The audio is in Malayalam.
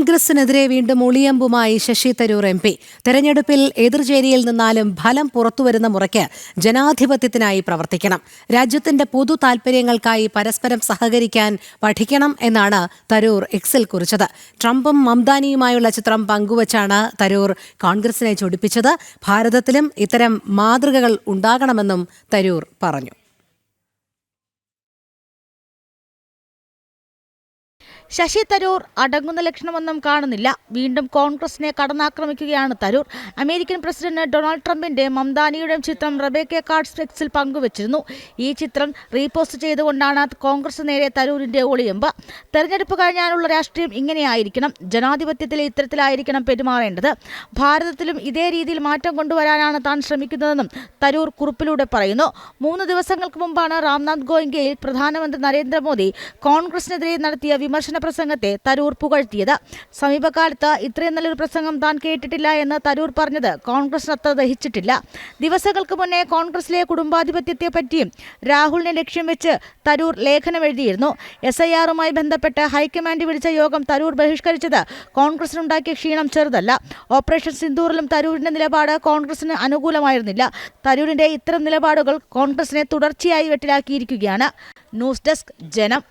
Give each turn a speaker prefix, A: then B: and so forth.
A: കോൺഗ്രസിനെതിരെ വീണ്ടും ഒളിയമ്പുമായി ശശി തരൂർ എം പി. തെരഞ്ഞെടുപ്പിൽ എതിർചേരിയിൽ നിന്നാലും ഫലം പുറത്തുവരുന്ന മുറയ്ക്ക് ജനാധിപത്യത്തിനായി പ്രവർത്തിക്കണം. രാജ്യത്തിന്റെ പൊതു താൽപര്യങ്ങൾക്കായി പരസ്പരം സഹകരിക്കാൻ പഠിക്കണം എന്നാണ് തരൂർ എക്സിൽ കുറിച്ചത്. ട്രംപും മംദാനിയുമായുള്ള ചിത്രം പങ്കുവച്ചാണ് തരൂർ കോൺഗ്രസിനെ ചൊടിപ്പിച്ചത്. ഭാരതത്തിലും ഇത്തരം മാതൃകകൾ ഉണ്ടാകണമെന്നും തരൂർ പറഞ്ഞു.
B: ശശി തരൂർ അടങ്ങുന്ന ലക്ഷണമൊന്നും കാണുന്നില്ല. വീണ്ടും കോൺഗ്രസിനെ കടന്നാക്രമിക്കുകയാണ് തരൂർ. അമേരിക്കൻ പ്രസിഡന്റ് ഡൊണാൾഡ് ട്രംപിന്റെ മംദാനിയുടെയും ചിത്രം റബേക്ക കാർഡ്സ് ഫ്ലെക്സിൽ പങ്കുവച്ചിരുന്നു. ഈ ചിത്രം റീപോസ്റ്റ് ചെയ്തുകൊണ്ടാണ് കോൺഗ്രസ് നേരെ തരൂരിന്റെ ഒളിയമ്പ്. തെരഞ്ഞെടുപ്പ് കഴിഞ്ഞാലുള്ള രാഷ്ട്രീയം ഇങ്ങനെയായിരിക്കണം. ജനാധിപത്യത്തിൽ ഇത്തരത്തിലായിരിക്കണം പെരുമാറേണ്ടത്. ഭാരതത്തിലും ഇതേ രീതിയിൽ മാറ്റം കൊണ്ടുവരാനാണ് താൻ ശ്രമിക്കുന്നതെന്നും തരൂർ കുറിപ്പിലൂടെ പറയുന്നു. മൂന്ന് ദിവസങ്ങൾക്ക് മുമ്പാണ് രാംനാഥ് ഗോയിങ്കയിൽ പ്രധാനമന്ത്രി നരേന്ദ്രമോദി കോൺഗ്രസിനെതിരെ നടത്തിയ വിമർശന പ്രസംഗത്തെ തരൂർ പുകഴ്ത്തിയത്. സമീപകാലത്ത് ഇത്രയും നല്ലൊരു പ്രസംഗം താൻ കേട്ടിട്ടില്ല എന്ന് തരൂർ പറഞ്ഞത് കോൺഗ്രസിന് അത്ര ദഹിച്ചിട്ടില്ല. ദിവസങ്ങൾക്ക് മുന്നേ കോൺഗ്രസിലെ കുടുംബാധിപത്യത്തെ പറ്റിയും രാഹുലിനെ ലക്ഷ്യം വെച്ച് തരൂർ ലേഖനം എഴുതിയിരുന്നു. എസ് ഐ ആറുമായി ബന്ധപ്പെട്ട് ഹൈക്കമാൻഡ് വിളിച്ച യോഗം തരൂർ ബഹിഷ്കരിച്ചത് കോൺഗ്രസിനുണ്ടാക്കിയ ക്ഷീണം ചെറുതല്ല. ഓപ്പറേഷൻ സിന്ദൂറിലും തരൂരിന്റെ നിലപാട് കോൺഗ്രസിന് അനുകൂലമായിരുന്നില്ല. തരൂരിന്റെ ഇത്തരം നിലപാടുകൾ കോൺഗ്രസിനെ തുടർച്ചയായി വെട്ടിലാക്കിയിരിക്കുകയാണ്. ന്യൂസ് ഡെസ്ക് ജനം